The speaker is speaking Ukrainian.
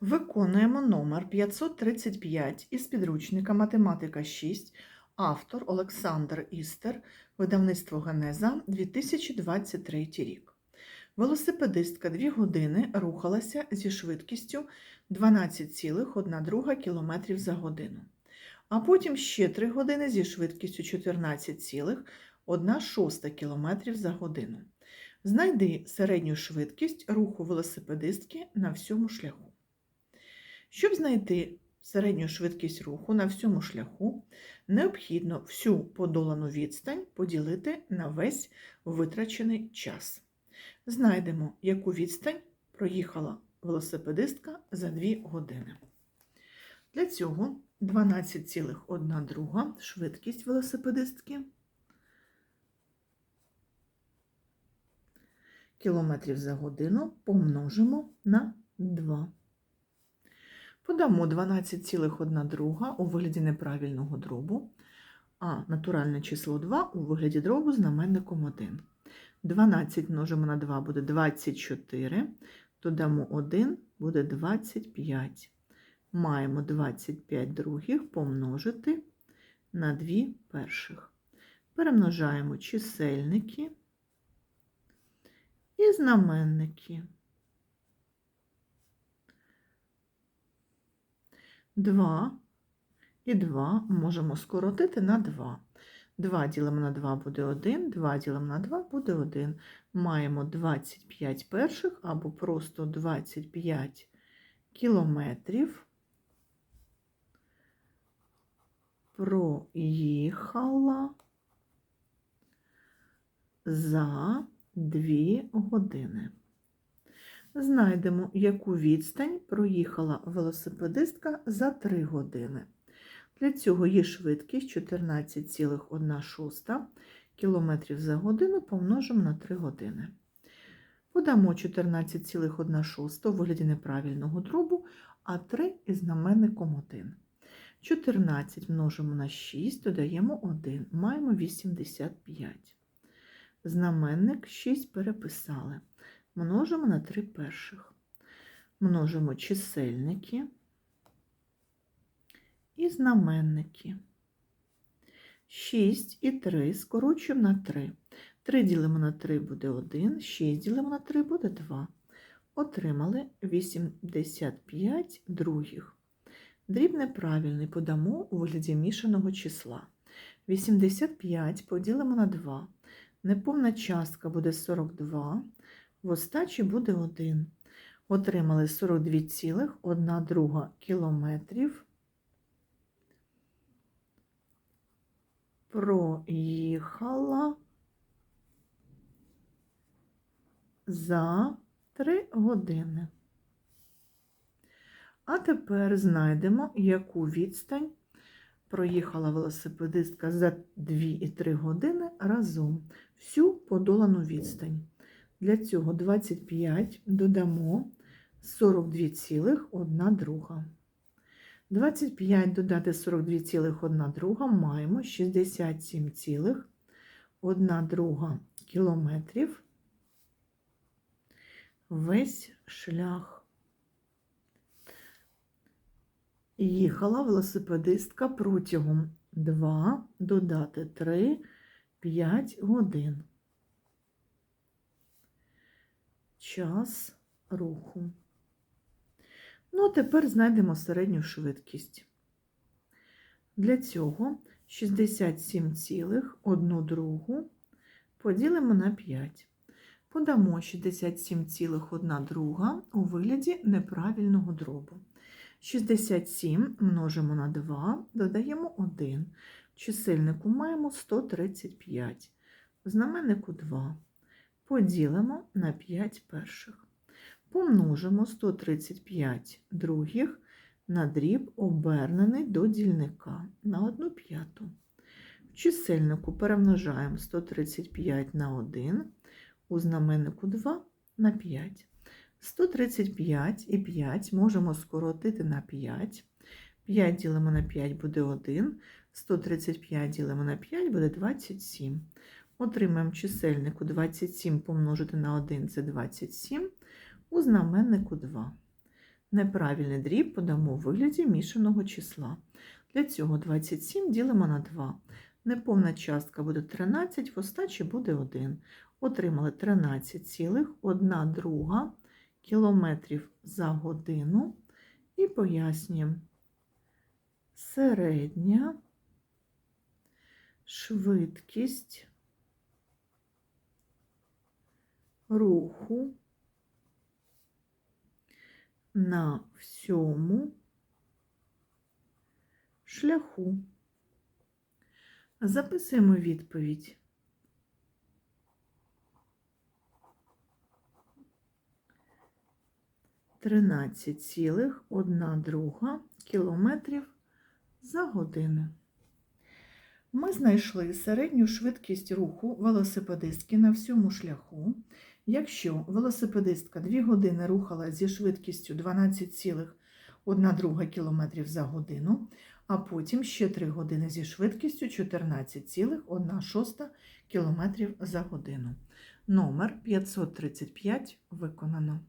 Виконуємо номер 535 із підручника Математика 6, автор Олександр Істер, видавництво Генеза 2023 рік. Велосипедистка 2 години рухалася зі швидкістю 12,1 км за годину, а потім ще 3 години зі швидкістю 14,1 км за годину. Знайди середню швидкість руху велосипедистки на всьому шляху. Щоб знайти середню швидкість руху на всьому шляху, необхідно всю подолану відстань поділити на весь витрачений час. Знайдемо, яку відстань проїхала велосипедистка за 2 години. Для цього 12,1 швидкість велосипедистки кілометрів за годину помножимо на 2. Подамо 12,1 у вигляді неправильного дробу, а натуральне число 2 у вигляді дробу знаменником 1. 12 множимо на 2 буде 24, додамо 1 буде 25. Маємо 25 других помножити на 2 перших. Перемножаємо чисельники і знаменники. 2 і 2 можемо скоротити на 2. 2 ділимо на 2 буде 1, 2 ділимо на 2 буде 1. Маємо 25 перших або просто 25 кілометрів. Проїхала за 2 години. Знайдемо, яку відстань проїхала велосипедистка за 3 години. Для цього є швидкість 14,1 км за годину помножимо на 3 години. Подамо 14,1 у вигляді неправильного дробу, а 3 із знаменником 1. 14 множимо на 6, додаємо 1, маємо 85. Знаменник 6 переписали множимо на 3 перших. Множимо чисельники і знаменники. 6 і 3 скорочуємо на 3. 3 ділимо на 3 буде 1, 6 ділимо на 3 буде 2. Отримали 85 других. Дріб неправильний подамо у вигляді мішаного числа. 85 поділимо на 2. Неповна частка буде 42, в остачі буде 1. Отримали 42,1 друга кілометрів. Проїхала за 3 години. А тепер знайдемо, яку відстань проїхала велосипедистка за 2 і 3 години разом всю подолану відстань. Для цього 25 додамо 42,1 друга. 25 додати 42,1 друга маємо 67,1 друга кілометрів весь шлях. Їхала велосипедистка протягом 2 додати 3 5 годин. Час руху. Ну, а тепер знайдемо середню швидкість. Для цього 67,1 другу поділимо на 5. Подамо 67,1 друга у вигляді неправильного дробу. 67 множимо на 2, додаємо 1. В чисельнику маємо 135, в знаменнику 2 поділимо на 5 перших. Помножимо 135 других на дріб, обернений до дільника на 1 п'яту. В чисельнику перемножаємо 135 на 1, у знаменнику 2 на 5. 135 і 5 можемо скоротити на 5. 5 ділимо на 5 буде 1, 135 ділимо на 5 буде 27. Отримаємо чисельнику 27 помножити на 1 це 27, у знаменнику 2. Неправильний дріб подамо у вигляді мішаного числа. Для цього 27 ділимо на 2. Неповна частка буде 13, в остачі буде 1. Отримали 13,1 друга кілометрів за годину. І пояснюємо. Середня швидкість руху на всьому шляху. Записуємо відповідь. Тринадцять цілих одна друга кілометрів за годину. Ми знайшли середню швидкість руху велосипедистки на всьому шляху. Якщо велосипедистка 2 години рухала зі швидкістю 12,1 км за годину, а потім ще 3 години зі швидкістю 14,1 км за годину. Номер 535 виконано.